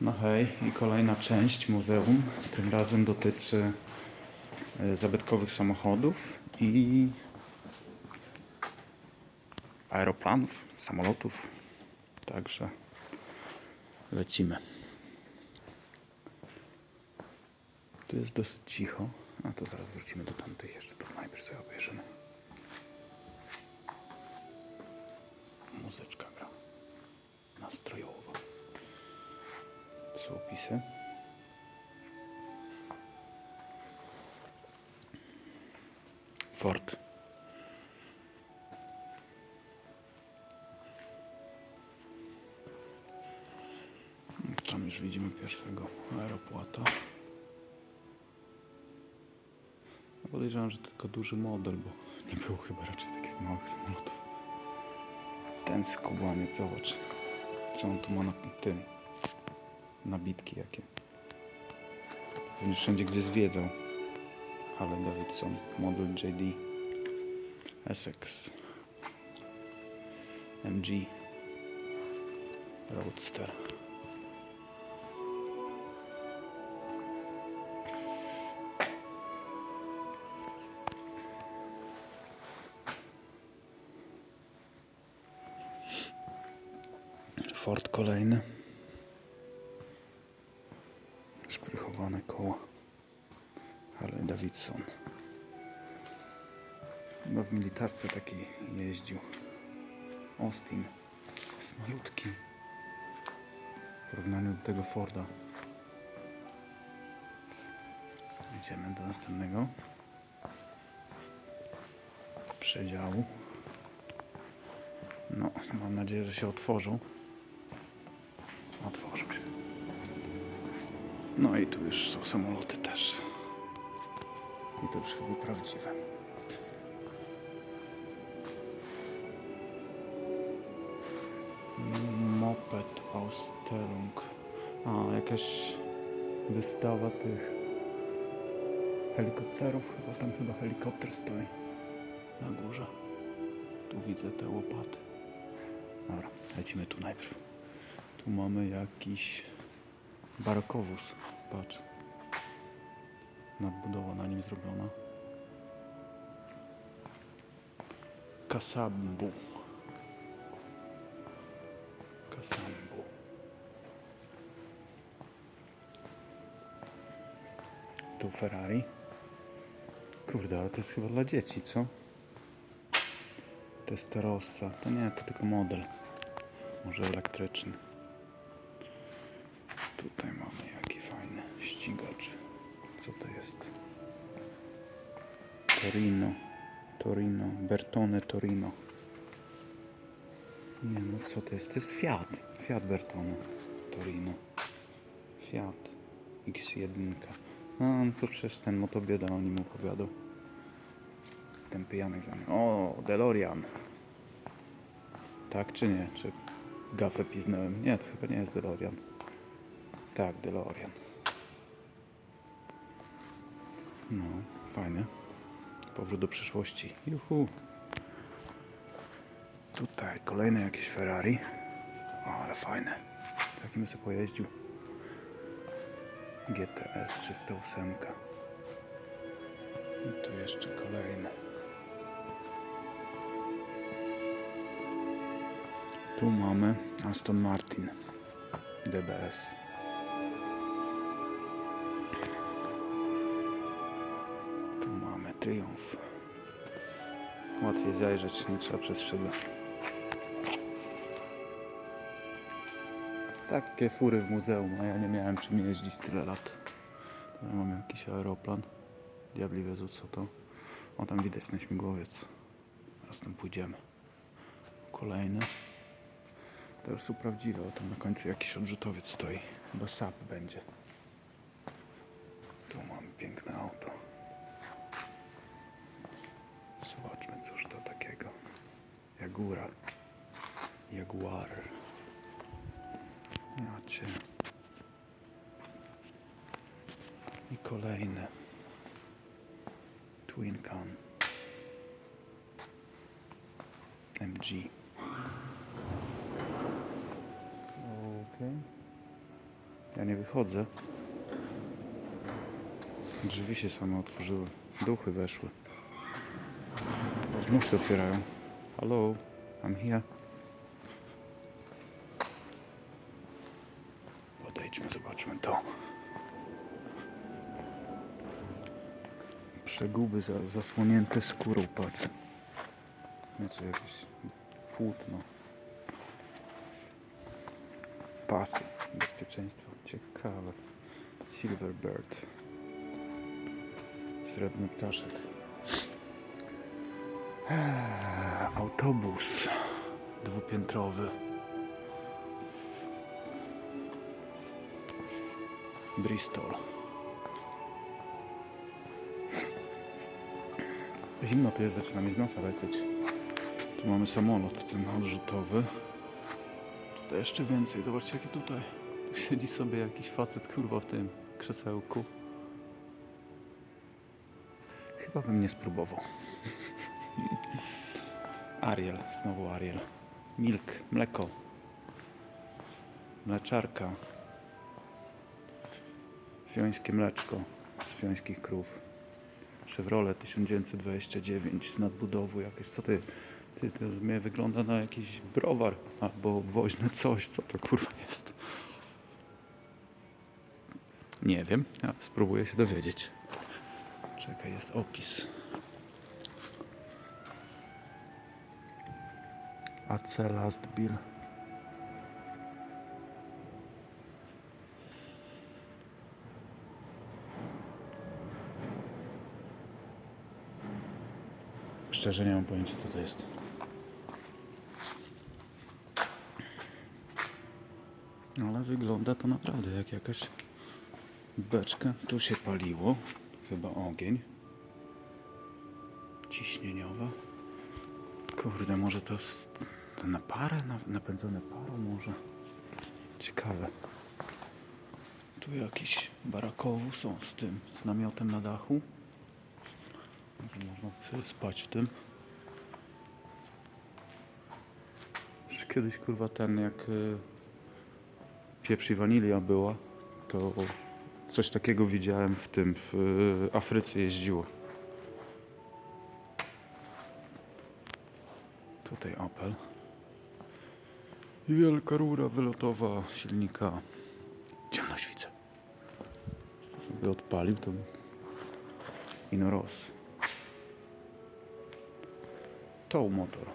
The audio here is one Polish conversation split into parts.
No hej, i kolejna część muzeum. Tym razem dotyczy e, zabytkowych samochodów i aeroplanów, samolotów. Także lecimy. Tu jest dosyć cicho, a to zaraz wrócimy do tamtych jeszcze, to najpierw sobie obejrzymy. Są opisy. Ford. Tam już widzimy pierwszego aeropłata. Podejrzewam, że tylko duży model, bo nie było chyba raczej takich małych samolotów. Ten skubaniec, zobacz. Co on tu ma na tym? Nabitki jakie. Pewnie wszędzie gdzie zwiedzał. Harley Davidson, model JD. Essex. MG. Roadster. Ford kolejny. Davidson. Chyba w militarce takiej jeździł. Austin. Jest malutki. W porównaniu do tego Forda. Idziemy do następnego. Przedziału. No, mam nadzieję, że się otworzą. Otworzą się. No i tu już są samoloty też. To już chyba prawdziwe. Moped Ausstellung. A, jakaś wystawa tych helikopterów. Chyba tam chyba helikopter stoi na górze. Tu widzę te łopaty. Dobra, lecimy tu najpierw. Tu mamy jakiś barokowóz. Patrz. Nadbudowa na nim zrobiona. Kasambu. Kasambu. Tu Ferrari. Kurde, ale to jest chyba dla dzieci, co? Testarossa. To nie, to tylko model. Może elektryczny. Tutaj mamy jaki fajny ścigacz. Co to jest? Torino. Torino. Bertone Torino. Nie no, co to jest? To jest Fiat. Fiat Bertone Torino. Fiat X1. A, no to przecież ten motobieda o nim opowiadał. Ten pijanek za nim. O, DeLorean. Tak czy nie? Czy gafę piznąłem? Nie, to chyba nie jest DeLorean. Tak, DeLorean. No, fajnie. Powrót do przyszłości. Juhu. Tutaj kolejne jakieś Ferrari. O, ale fajne. Takim sobie pojeździł. GTS 308. I tu jeszcze kolejne. Tu mamy Aston Martin DBS. Triumph. Łatwiej zajrzeć, nie trzeba przez szybę. Takie fury w muzeum, a ja nie miałem czym jeździć tyle lat. Tutaj mamy jakiś aeroplan. Diabli wiedzą co to. O tam widać na śmigłowiec. Teraz tam pójdziemy. Kolejny. Już są prawdziwe, o tam na końcu jakiś odrzutowiec stoi. Chyba SAP będzie. Jaguar. Jaguar. Ja cię. I kolejne. Twin Can. MG. Okej. Ja nie wychodzę. Drzwi się same otworzyły. Duchy weszły. Znów się otwierają. Hello, I'm here. Podejdźmy, zobaczmy to. Przeguby za, zasłonięte skórą, patrz. Znaczy jakieś płótno. Pasy bezpieczeństwa. Ciekawe. Silverbird. Srebrny ptaszek. Eee, Autobus dwupiętrowy. Bristol. Zimno tu jest, zaczyna mi z nosa lecieć. Tu mamy samolot, ten odrzutowy. Tutaj jeszcze więcej, zobaczcie jakie tutaj. Tu siedzi sobie jakiś facet kurwa w tym krzesełku. Chyba bym nie spróbował. Ariel, znowu Ariel. Milk, mleko. Mleczarka. Fiońskie mleczko z fiońskich krów. Chevrolet 1929 z nadbudowu jakieś. Co ty? Ty, to mnie wygląda na jakiś browar albo woźne coś. Co to kurwa jest? Nie wiem. Ja spróbuję się dowiedzieć. Czekaj, jest opis. AC Last Bill. Szczerze nie mam pojęcia co to jest. Ale wygląda to naprawdę jak jakaś beczka. Tu się paliło. Chyba ogień. Ciśnieniowa. Kurde, może to to na parę? Na, napędzone parą może? Ciekawe. Tu jakiś barakowóz są z tym, z namiotem na dachu. Może można sobie spać w tym. Już kiedyś kurwa ten jak y, pieprz i wanilia była, to coś takiego widziałem w tym, w y, Afryce jeździło. Tutaj Opel. Wielka rura wylotowa silnika. Ciemnoświce. By odpalił to ino roz. Tow motor.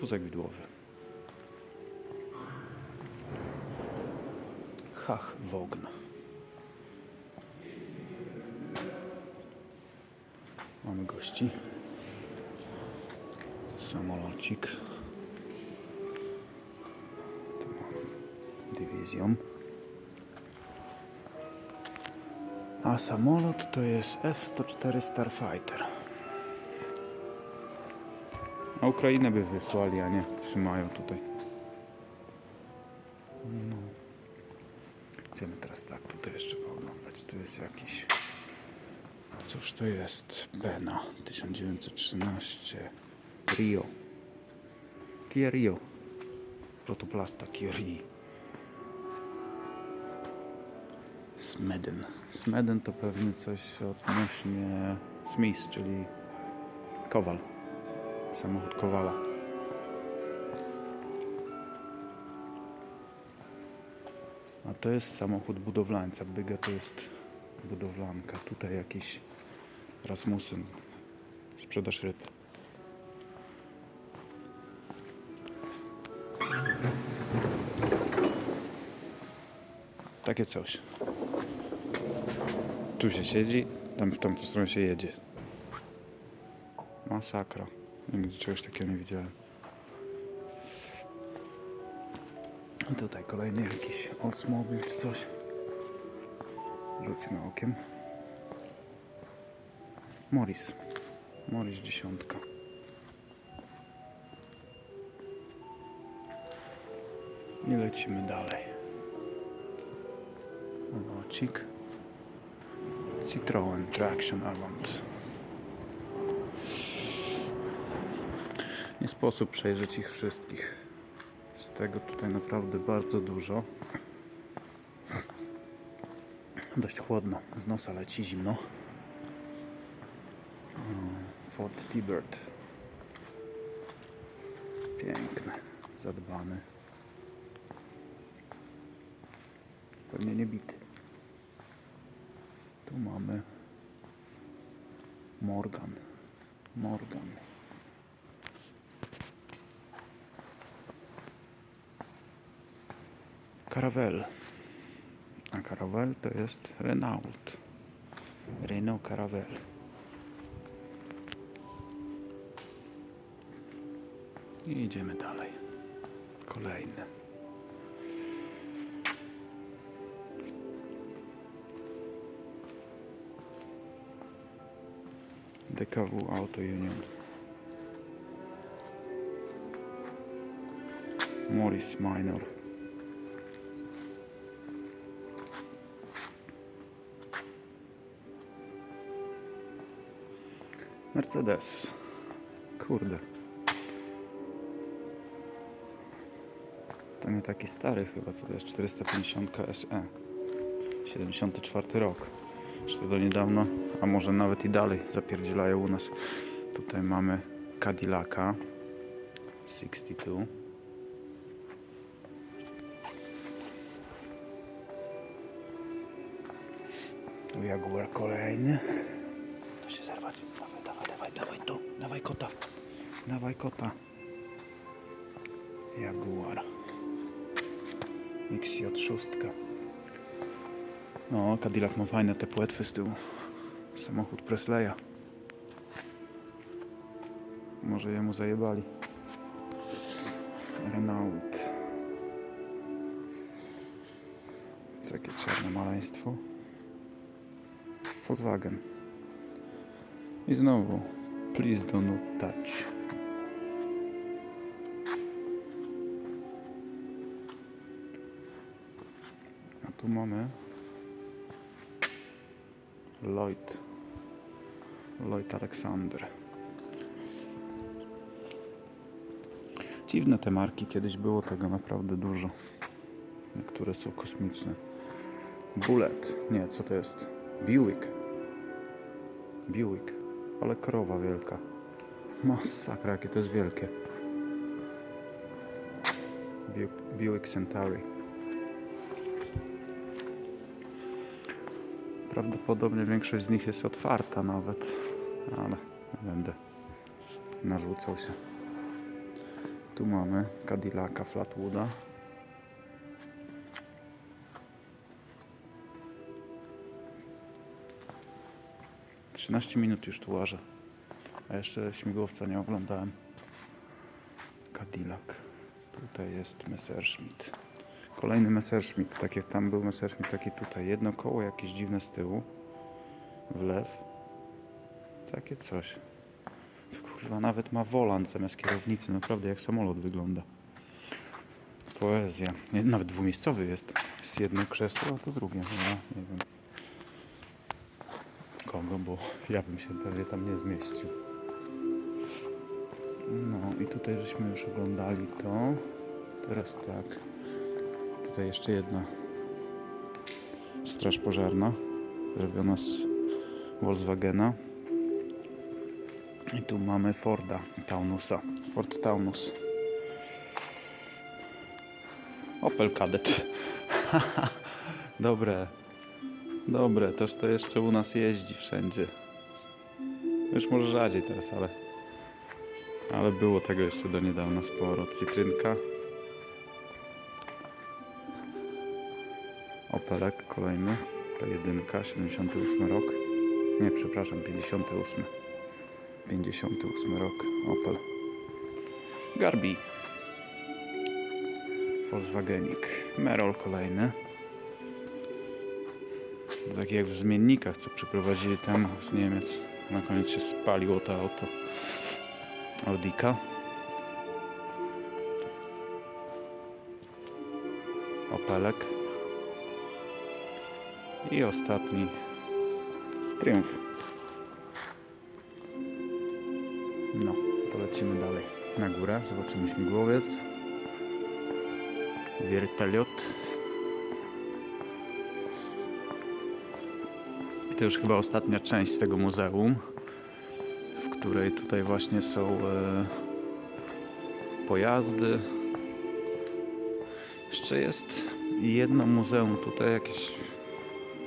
Wózek widłowy. Hach Wogn. Mamy gości. Samolocik. Dywizją. A samolot to jest F-104 Starfighter. A Ukrainę by wysłali, a nie trzymają tutaj. No. Chcemy teraz tak tutaj jeszcze pooglądać. Tu jest jakiś. Cóż to jest? Bena 1913 Rio. Kia Rio. Protoplasta Kia Rio. Smeden. Smeden to pewnie coś odnośnie Smith, czyli Kowal. Samochód Kowala. A to jest samochód budowlańca. Byga to jest budowlanka. Tutaj jakiś Rasmussen. Sprzedaż ryb. Takie coś. Tu się siedzi, tam w tamtą stronę się jedzie. Masakra. Nigdy czegoś takiego nie widziałem. I Tutaj kolejny jakiś Oldsmobile czy coś. Rzućmy okiem. Morris. Morris dziesiątka. I lecimy dalej. Locik. Citroen Traction Avant. Nie sposób przejrzeć ich wszystkich. Z tego tutaj naprawdę bardzo dużo. Dość chłodno, z nosa leci zimno. Ford T-Bird. Piękny, zadbany. Pewnie nie bity. Mamy Morgan. Morgan. Caravelle. A Caravelle to jest Renault. Renault Caravelle. I idziemy dalej. Kolejny. DKW Auto Union. Morris Minor. Mercedes. Kurde. To nie taki stary chyba, co to jest 450 SE. 74 rok. Jeszcze do niedawna, a może nawet i dalej zapierdzielają u nas. Tutaj mamy Cadillaca 62. Tu Jaguar kolejny. To się zerwać. Dawaj, dawaj, dawaj, dawaj tu. Dawaj kota. Dawaj kota. Jaguar. XJ6. No, Cadillac ma fajne te płetwy z tyłu. Samochód Presleya. Może jemu zajebali. Renault. Takie czarne maleństwo. Volkswagen. I znowu. Please do not touch. A tu mamy Lloyd. Lloyd Alexander. Dziwne te marki, kiedyś było tego naprawdę dużo. Niektóre są kosmiczne. Bullet. Nie, co to jest? Buick. Buick. Ale krowa wielka. Masakra, jakie to jest wielkie. Buick, Centauri. Prawdopodobnie większość z nich jest otwarta nawet, ale nie będę narzucał się. Tu mamy Cadillaca Flatwooda. Trzynaście minut już tu łażę, a jeszcze śmigłowca nie oglądałem. Cadillac. Tutaj jest Messerschmitt. Kolejny Messerschmitt, tak jak tam był Messerschmitt, taki tutaj. Jedno koło jakieś dziwne z tyłu. W lew. Takie coś. Kurwa, nawet ma wolant zamiast kierownicy. Naprawdę jak samolot wygląda. Poezja. Nawet dwumiejscowy jest. Jest jedno krzesło, a to drugie. No, nie wiem. Kogo, bo ja bym się pewnie tam nie zmieścił. No i tutaj żeśmy już oglądali to. Teraz tak. Tutaj jeszcze jedna straż pożarna, zrobiona z Volkswagena. I tu mamy Forda Taunusa. Ford Taunus. Opel Kadett. Dobre. Dobre, toż to jeszcze u nas jeździ wszędzie. Już może rzadziej teraz, ale ale było tego jeszcze do niedawna sporo. Cytrynka. Opelek kolejny. P1, 78 rok. Nie, przepraszam, 58. 58 rok. Opel. Garbi. Volkswagenik. Merol kolejny. Tak jak w zmiennikach, co przyprowadzili tam z Niemiec. Na koniec się spaliło to auto. Audika. Opelek. I ostatni Triumf. No, to lecimy dalej. Na górę, zobaczymy śmigłowiec. Wierteliot. to już chyba ostatnia część tego muzeum, w której tutaj właśnie są e, pojazdy. Jeszcze jest jedno muzeum tutaj, jakiś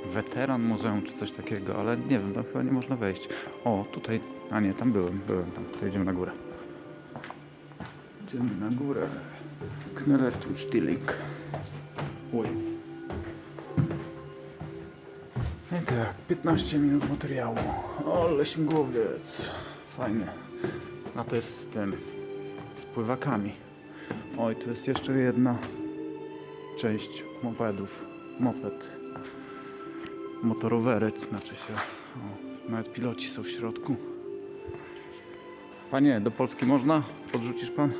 weteran muzeum czy coś takiego, ale nie wiem, tam chyba nie można wejść. O, tutaj, a nie, tam byłem, byłem tam, to idziemy na górę. Idziemy na górę. Knellertustilling. Oj. I tak, 15 minut materiału. Ale śmigłowiec. Fajnie. A to jest z tym, z pływakami. Oj, tu jest jeszcze jedna część mopedów. Moped. Motorowery, znaczy się. O, nawet piloci są w środku. Panie, do Polski można? Podrzucisz pan?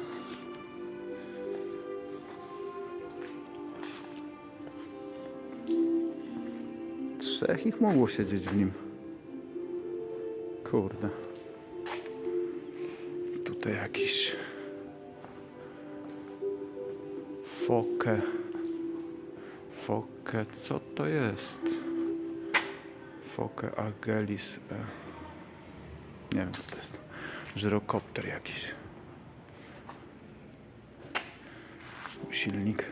Trzech ich mogło siedzieć w nim. Kurde. Tutaj jakiś fokę. Fokę, co to jest? Fokę agelis. E. Nie wiem co to jest. Żyrokopter jakiś. Silnik.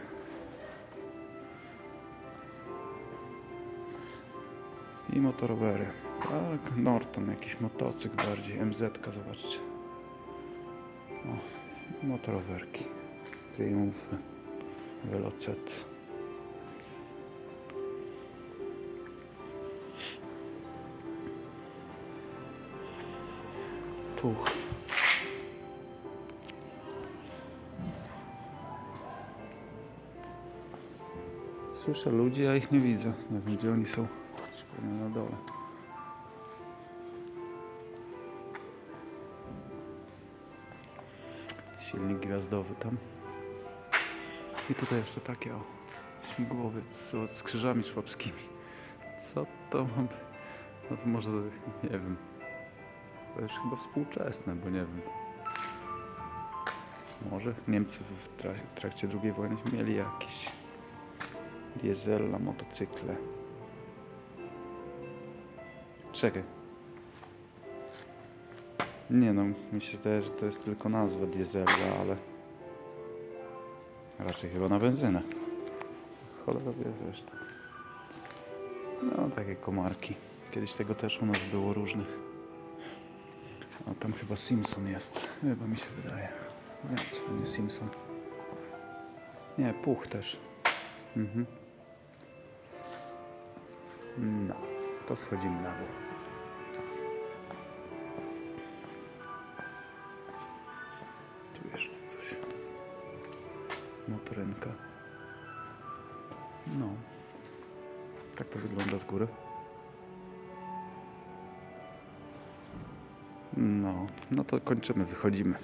I motorowery. Tak, Norton, jakiś motocykl bardziej. MZ, zobaczcie. O, motorowerki. Triumfy. Velocet. Puch. Słyszę ludzi, a ich nie widzę. Nie wiem, gdzie oni są. Pewnie na dole. Silnik gwiazdowy tam. I tutaj jeszcze takie o. Śmigłowiec z, z krzyżami szwabskimi. Co to ma być? No to może, nie wiem. To już chyba współczesne, bo nie wiem. Może Niemcy w trak- trakcie II wojny mieli jakiś diesel na motocykle. Czekaj. Nie no, mi się wydaje, że to jest tylko nazwa diesela, ale raczej chyba na benzynę. Cholera wie zresztą. No, takie komarki. Kiedyś tego też u nas było różnych. Tam chyba Simpson jest. Chyba mi się wydaje. Nie, czy to nie Simpson? Nie, Puch też. Mhm. No, to schodzimy na dół. Tu jeszcze coś. Motorynka. No. Tak to wygląda z góry. No, no to kończymy, wychodzimy.